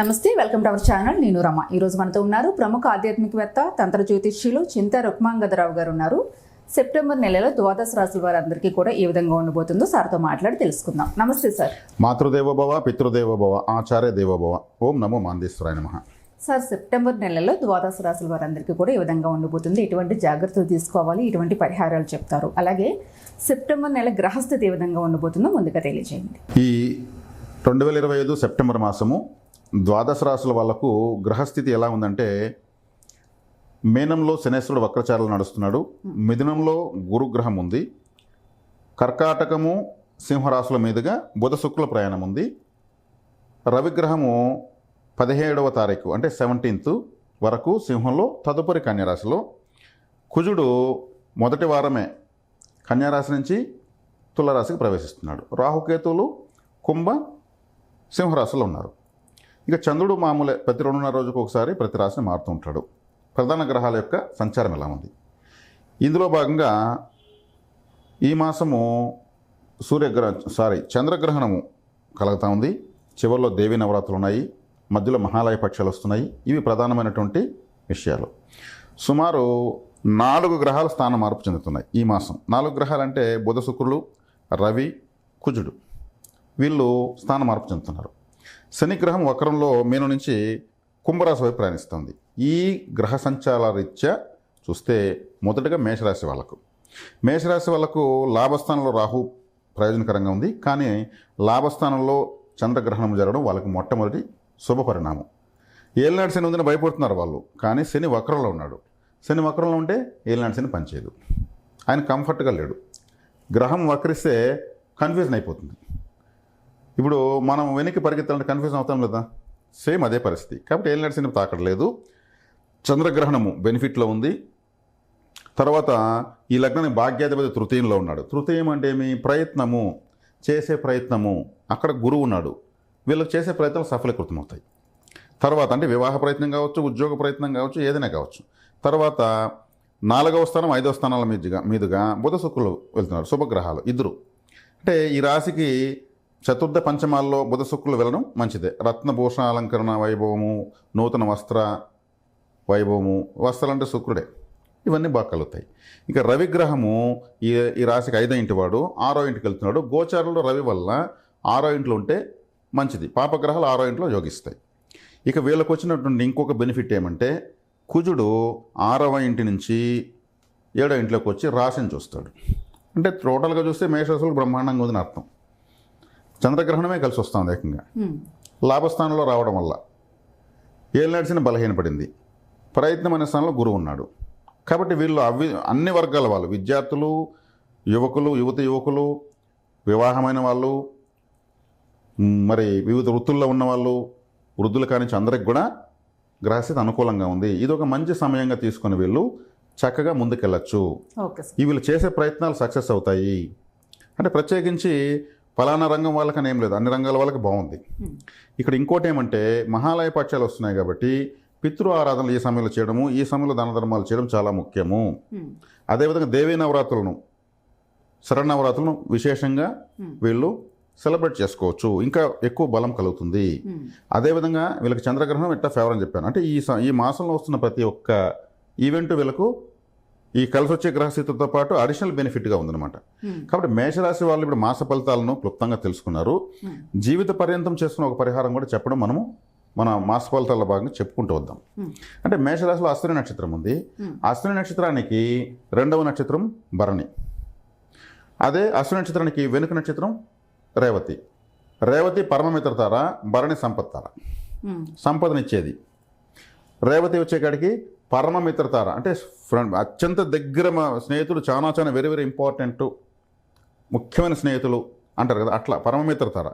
నమస్తే welcome to our channel. నేను రమ. ఈ రోజు మనతో ఉన్నారు ప్రముఖ ఆధ్యాత్మికవేత్త తంత్ర జ్యోతిష్యులు చింత రుక్మాంగదరావు గారు ఉన్నారు. సెప్టెంబర్ నెలలో ద్వాదశ రాశుల వారందరికీ కూడా ఏ విధంగా ఉండబోతుందో సార్తో మాట్లాడి తెలుసుకుందాం. నమస్తే సార్. మాతృదేవోభవ పితృదేవోభవ ఆచార్య దేవోభవ. ఓం నమో మాందేశ్వరాయ నమ. సార్ సెప్టెంబర్ నెలలో ద్వాదశ రాశుల వారందరికీ కూడా ఏ విధంగా ఉండబోతుంది? ఎటువంటి జాగ్రత్తలు తీసుకోవాలి? ఎటువంటి పరిహారాలు చెప్తారు? అలాగే సెప్టెంబర్ నెల గ్రహస్థితి ఏ విధంగా ఉండబోతుందో ముందుగా తెలియజేయండి. ఈ రెండు వేల ఇరవై ఐదు సెప్టెంబర్ మాసము ద్వాదశ రాశుల వాళ్ళకు గ్రహస్థితి ఎలా ఉందంటే మేనంలో శనేశ్వరుడు వక్రచారాలు నడుస్తున్నాడు. మిథునంలో గురుగ్రహం ఉంది. కర్కాటకము సింహరాశుల మీదుగా బుధ శుక్ల ప్రయాణం ఉంది. రవిగ్రహము పదిహేడవ తారీఖు అంటే సెవెంటీన్త్ వరకు సింహంలో తదుపరి కన్యరాశిలో. కుజుడు మొదటి వారమే కన్యారాశి నుంచి తులరాశికి ప్రవేశిస్తున్నాడు. రాహుకేతువులు కుంభ సింహరాశిలో ఉన్నారు. ఇక చంద్రుడు మామూలే ప్రతి రెండున్నర రోజుకు ఒకసారి ప్రతి రాశిని మారుతూ ఉంటాడు. ప్రధాన గ్రహాల యొక్క సంచారం ఎలా ఉంది? ఇందులో భాగంగా ఈ మాసము సూర్యగ్రహ సారీ చంద్రగ్రహణము కలుగుతూ ఉంది. చివరిలో దేవీ నవరాత్రులు ఉన్నాయి. మధ్యలో మహాలయ పక్షాలు వస్తున్నాయి. ఇవి ప్రధానమైనటువంటి విషయాలు. సుమారు నాలుగు గ్రహాలు స్థాన మార్పు చెందుతున్నాయి ఈ మాసం. నాలుగు గ్రహాలు అంటే బుధ శుక్రులు రవి కుజుడు. వీళ్ళు స్థానం మార్పు చెందుతున్నారు. శని గ్రహం వక్రంలో మీను నుంచి కుంభరాశి వైపు ప్రయాణిస్తుంది. ఈ గ్రహ సంచాల రీత్యా చూస్తే మొదటగా మేషరాశి వాళ్ళకు. మేషరాశి వాళ్ళకు లాభస్థానంలో రాహు ప్రయోజనకరంగా ఉంది. కానీ లాభస్థానంలో చంద్రగ్రహణం జరగడం వాళ్ళకి మొట్టమొదటి శుభ పరిణామం. ఏలినాడు శని ఉందని భయపడుతున్నారు వాళ్ళు. కానీ శని వక్రంలో ఉన్నాడు. శని వక్రంలో ఉంటే ఏలినాడు శని పనిచేయదు. ఆయన కంఫర్ట్గా లేడు. గ్రహం వక్రిస్తే కన్ఫ్యూజన్ అయిపోతుంది. ఇప్పుడు మనం వెనక్కి పరిగెత్తాలంటే కన్ఫ్యూజన్ అవుతాం లేదా సేమ్ అదే పరిస్థితి. కాబట్టి ఏం నడిచిన తాకట్లేదు. చంద్రగ్రహణము బెనిఫిట్లో ఉంది. తర్వాత ఈ లగ్నాన్ని భాగ్యాధిపతి తృతీయంలో ఉన్నాడు. తృతీయం అంటే ఏమి? ప్రయత్నము. చేసే ప్రయత్నము. అక్కడ గురువు ఉన్నాడు. వీళ్ళకి చేసే ప్రయత్నాలు సఫలీకృతమవుతాయి. తర్వాత అంటే వివాహ ప్రయత్నం కావచ్చు ఉద్యోగ ప్రయత్నం కావచ్చు ఏదైనా కావచ్చు. తర్వాత నాలుగవ స్థానం ఐదవ స్థానాల మీదుగా మీదుగా బుధ శుక్రులు వెళ్తున్నారు. శుభగ్రహాలు. ఇద్దరు. అంటే ఈ రాశికి చతుర్థ పంచమాల్లో బుధ శుక్రులు వెళ్ళడం మంచిదే. రత్నభూషణ అలంకరణ వైభవము నూతన వస్త్ర వైభవము వస్త్రాలంటే శుక్రుడే. ఇవన్నీ బాగా కలుగుతాయి. ఇక రవిగ్రహము ఈ ఈ రాశికి ఐదో ఇంటి వాడు ఆరో ఇంటికి వెళ్తున్నాడు. గోచారంలో రవి వల్ల ఆరో ఇంట్లో ఉంటే మంచిది. పాపగ్రహాలు ఆరో ఇంట్లో యోగిస్తాయి. ఇక వీళ్ళకి వచ్చినటువంటి ఇంకొక బెనిఫిట్ ఏమంటే కుజుడు ఆరవ ఇంటి నుంచి ఏడో ఇంట్లోకి వచ్చి రాశిని చూస్తాడు. అంటే టోటల్గా చూస్తే మేషరాశులు బ్రహ్మాండంగా ఉందని అర్థం. చంద్రగ్రహణమే కలిసి వస్తుంది ఏకంగా. లాభస్థానంలో రావడం వల్ల ఏళ్ళు నడిచిన బలహీనపడింది. ప్రయత్నం అనే స్థానంలో గురువు ఉన్నాడు. కాబట్టి వీళ్ళు అవి అన్ని వర్గాల వాళ్ళు విద్యార్థులు యువకులు యువత యువకులు వివాహమైన వాళ్ళు మరి వివిధ వృత్తుల్లో ఉన్న వాళ్ళు వృద్ధులు కానించి అందరికి కూడా గ్రహస్థితి అనుకూలంగా ఉంది. ఇది ఒక మంచి సమయంగా తీసుకొని వీళ్ళు చక్కగా ముందుకెళ్ళచ్చు. వీళ్ళు చేసే ప్రయత్నాలు సక్సెస్ అవుతాయి. అంటే ప్రత్యేకించి ఫలానా రంగం వాళ్ళకని ఏం లేదు అన్ని రంగాల వాళ్ళకి బాగుంది. ఇక్కడ ఇంకోటి ఏమంటే మహాలయ పక్షాలు వస్తున్నాయి కాబట్టి పితృ ఆరాధనలు ఈ సమయంలో చేయడము ఈ సమయంలో దాన ధర్మాలు చేయడం చాలా ముఖ్యము. అదేవిధంగా దేవీ నవరాత్రులను శరణవరాత్రులను విశేషంగా. వీళ్ళు సెలబ్రేట్ చేసుకోవచ్చు ఇంకా ఎక్కువ బలం కలుగుతుంది. అదేవిధంగా వీళ్ళకి చంద్రగ్రహణం ఎట్లా ఫేవర్ అని చెప్పాను అంటే ఈ స- ఈ మాసంలో వస్తున్న ప్రతి ఒక్క ఈవెంట్ వీళ్ళకు ఈ కలిసి వచ్చే గ్రహస్థితితో పాటు అడిషనల్ బెనిఫిట్గా ఉందన్నమాట హ్మ్. కాబట్టి మేషరాశి వాళ్ళు ఇప్పుడు మాస ఫలితాలను క్లుప్తంగా తెలుసుకున్నారు. జీవిత పర్యంతం చేసుకున్న ఒక పరిహారం కూడా చెప్పడం మనము మన మాస ఫలితాల భాగంగా చెప్పుకుంటూ వద్దాం. అంటే మేషరాశిలో అశ్విని నక్షత్రం ఉంది. అశ్విని నక్షత్రానికి రెండవ నక్షత్రం భరణి అదే అశ్విని నక్షత్రానికి వెనుక నక్షత్రం రేవతి రేవతి పరమమిత్ర తార భరణి సంపత్ తార. సంపదనిచ్చేది రేవతి వచ్చేకాడికి పరమమిత్ర తార అంటే ఫ్రెండ్ అత్యంత దగ్గర మా స్నేహితులు చాలా చాలా వెరీ వెరీ ఇంపార్టెంట్ ముఖ్యమైన స్నేహితులు అంటారు కదా అట్లా పరమమిత్ర తార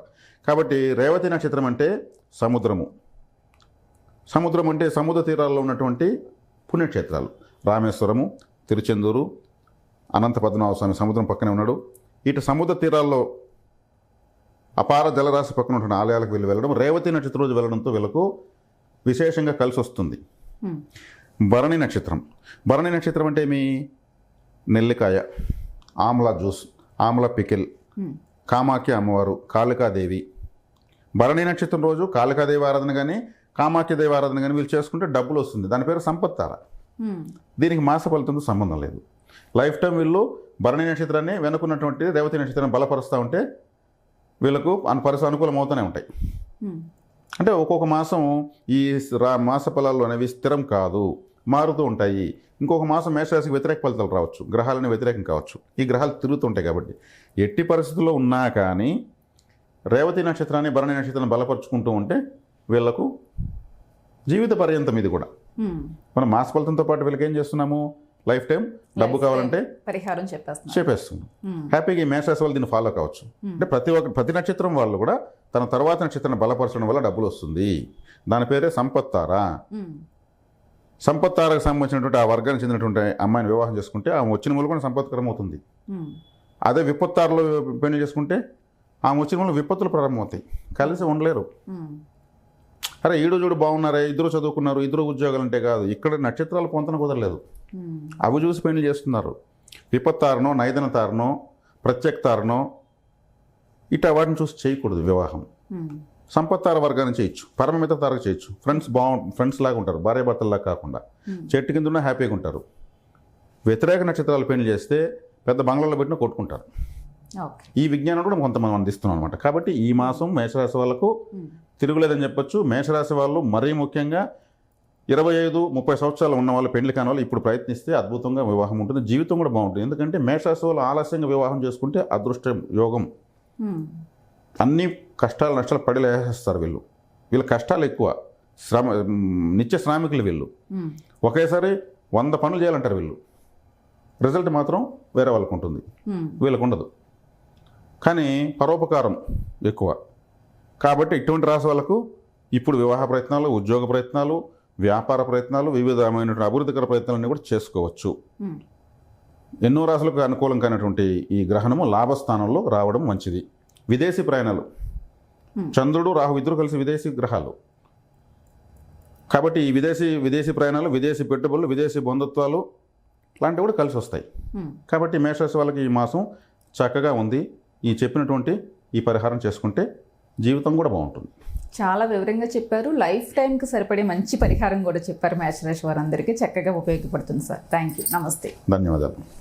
కాబట్టి రేవతి నక్షత్రం అంటే సముద్రము. సముద్రం అంటే సముద్ర తీరాల్లో ఉన్నటువంటి పుణ్యక్షేత్రాలు. రామేశ్వరము తిరుచెందూరు అనంత పద్మనాభ స్వామి సముద్రం పక్కనే ఉన్నాడు. ఇటు సముద్ర తీరాల్లో అపార జలరాశి పక్కన ఉంటున్న ఆలయాలకు వెళ్ళి వెళ్ళడం రేవతి నక్షత్రం రోజు వెళ్ళడంతో వీళ్ళకు విశేషంగా కలిసి వస్తుంది. భరణి నక్షత్రం. భరణి నక్షత్రం అంటే ఏమి? నెల్లికాయ ఆమ్లా జ్యూస్ ఆమ్లా పికిల్. కామాఖ్య అమ్మవారు కాళికాదేవి. భరణి నక్షత్రం రోజు కాళికాదేవి ఆరాధన కానీ కామాఖ్య దేవి ఆరాధన కానీ వీళ్ళు చేసుకుంటే డబ్బులు వస్తుంది దాని పేరు సంపత్తార. దీనికి మాస ఫలితంతో సంబంధం లేదు. లైఫ్ టైం వీళ్ళు భరణి నక్షత్రాన్ని వెనుకున్నటువంటి రేవతి నక్షత్రాన్ని బలపరుస్తూ ఉంటే వీళ్ళకు అను పరిస్థితి అనుకూలం అవుతూనే ఉంటాయి అంటే ఒక్కొక్క మాసం ఈ రా మాస ఫలాలు అనేవి స్థిరం కాదు మారుతూ ఉంటాయి. ఇంకొక మాసం మేషరాశికి వ్యతిరేక ఫలితాలు రావచ్చు గ్రహాలని వ్యతిరేకం కావచ్చు. ఈ గ్రహాలు తిరుగుతుంటాయి కాబట్టి ఎట్టి పరిస్థితుల్లో ఉన్నా కానీ రేవతి నక్షత్రాన్ని భరణి నక్షత్రాన్ని బలపరుచుకుంటూ ఉంటే వీళ్ళకు జీవిత పర్యంతం ఇది కూడా. మనం మాస ఫలితంతో పాటు వీళ్ళకి ఏం చేస్తున్నాము? లైఫ్ టైం డబ్బు కావాలంటే పరిహారం చెప్పేస్తున్నా చెప్పేస్తున్నాం ఉమ్, హ్యాపీగా ఈ మేషరాశి వాళ్ళు దీన్ని ఫాలో కావచ్చు. అంటే ప్రతి ఒక్క ప్రతి నక్షత్రం వాళ్ళు కూడా తన తర్వాత నక్షత్రాన్ని బలపరచడం వల్ల డబ్బులు వస్తుంది. దాని పేరే సంపత్తారా? ఉమ్, సంపత్తారకు సంబంధించినటువంటి ఆ వర్గానికి చెందినటువంటి అమ్మాయిని వివాహం చేసుకుంటే ఆమె వచ్చిన మూలు కూడా సంపత్కరం అవుతుంది అదే విపత్తారులో పెళ్ళి చేసుకుంటే ఆమె వచ్చిన మూలు విపత్తులు ప్రారంభమవుతాయి. కలిసి ఉండలేరు. అరే ఈడు చూడు బాగున్నారే ఇద్దరు చదువుకున్నారు ఇద్దరు ఉద్యోగాలు అంటే కాదు. ఇక్కడ నక్షత్రాలు పొంతన కుదరలేదు. అవి చూసి పెళ్ళి చేస్తున్నారు. విపత్తారనో నైదన తారనో ప్రత్యేక తారనో ఇట్లా వాటిని చూసి చేయకూడదు వివాహం. సంపత్తార వర్గాన్ని చేయొచ్చు. పరమమిత తారకు చేయొచ్చు. ఫ్రెండ్స్ బాగు ఫ్రెండ్స్ లాగా ఉంటారు. భార్య భర్తల్లాగా కాకుండా. చెట్టు కింద ఉన్న హ్యాపీగా ఉంటారు. వ్యతిరేక నక్షత్రాలు పెళ్ళి చేస్తే పెద్ద బంగ్లాలో పెట్టిన కొట్టుకుంటారు. ఈ విజ్ఞానం కూడా కొంతమంది అందిస్తున్నాం అనమాట కాబట్టి ఈ మాసం మేషరాశి వాళ్ళకు తిరుగులేదని చెప్పొచ్చు. మేషరాశి వాళ్ళు మరీ ముఖ్యంగా ఇరవై ఐదు ముప్పై సంవత్సరాలు ఉన్న వాళ్ళు పెళ్ళి కాని వాళ్ళు ఇప్పుడు ప్రయత్నిస్తే అద్భుతంగా వివాహం ఉంటుంది. జీవితం కూడా బాగుంటుంది. ఎందుకంటే మేషరాశి వాళ్ళు ఆలస్యంగా వివాహం చేసుకుంటే అదృష్టం యోగం. అన్ని కష్టాలు నష్టాలు పడి లేసేస్తారు వీళ్ళు. వీళ్ళ కష్టాలు ఎక్కువ. శ్రమ నిత్య శ్రామికులు వీళ్ళు. ఒకేసారి వంద పనులు చేయాలంటారు వీళ్ళు. రిజల్ట్ మాత్రం వేరే వాళ్ళకు ఉంటుంది. వీళ్ళకు ఉండదు. కానీ పరోపకారం ఎక్కువ. కాబట్టి ఇటువంటి రాశి వాళ్ళకు ఇప్పుడు వివాహ ప్రయత్నాలు ఉద్యోగ ప్రయత్నాలు వ్యాపార ప్రయత్నాలు వివిధమైనటువంటి అభివృద్ధికర ప్రయత్నాలన్నీ కూడా చేసుకోవచ్చు. ఎన్నో రాశులకు అనుకూలం కానటువంటి ఈ గ్రహణము లాభస్థానంలో రావడం మంచిది. విదేశీ ప్రయాణాలు. చంద్రుడు రాహు ఇద్దరు కలిసి విదేశీ గ్రహాలు. కాబట్టి ఈ విదేశీ విదేశీ ప్రయాణాలు విదేశీ పెట్టుబడులు విదేశీ బంధుత్వాలు లాంటివి కూడా కలిసి వస్తాయి. కాబట్టి మేషరాశి వాళ్ళకి ఈ మాసం చక్కగా ఉంది. ఈ చెప్పినటువంటి ఈ పరిహారం చేసుకుంటే జీవితం కూడా బాగుంటుంది. చాలా వివరంగా చెప్పారు. లైఫ్ టైంకి సరిపడే మంచి పరిహారం కూడా చెప్పారు మ్యాచ్ రాశి వారందరికీ. చక్కగా ఉపయోగపడుతుంది సార్. థ్యాంక్ యూ నమస్తే. ధన్యవాదాలు.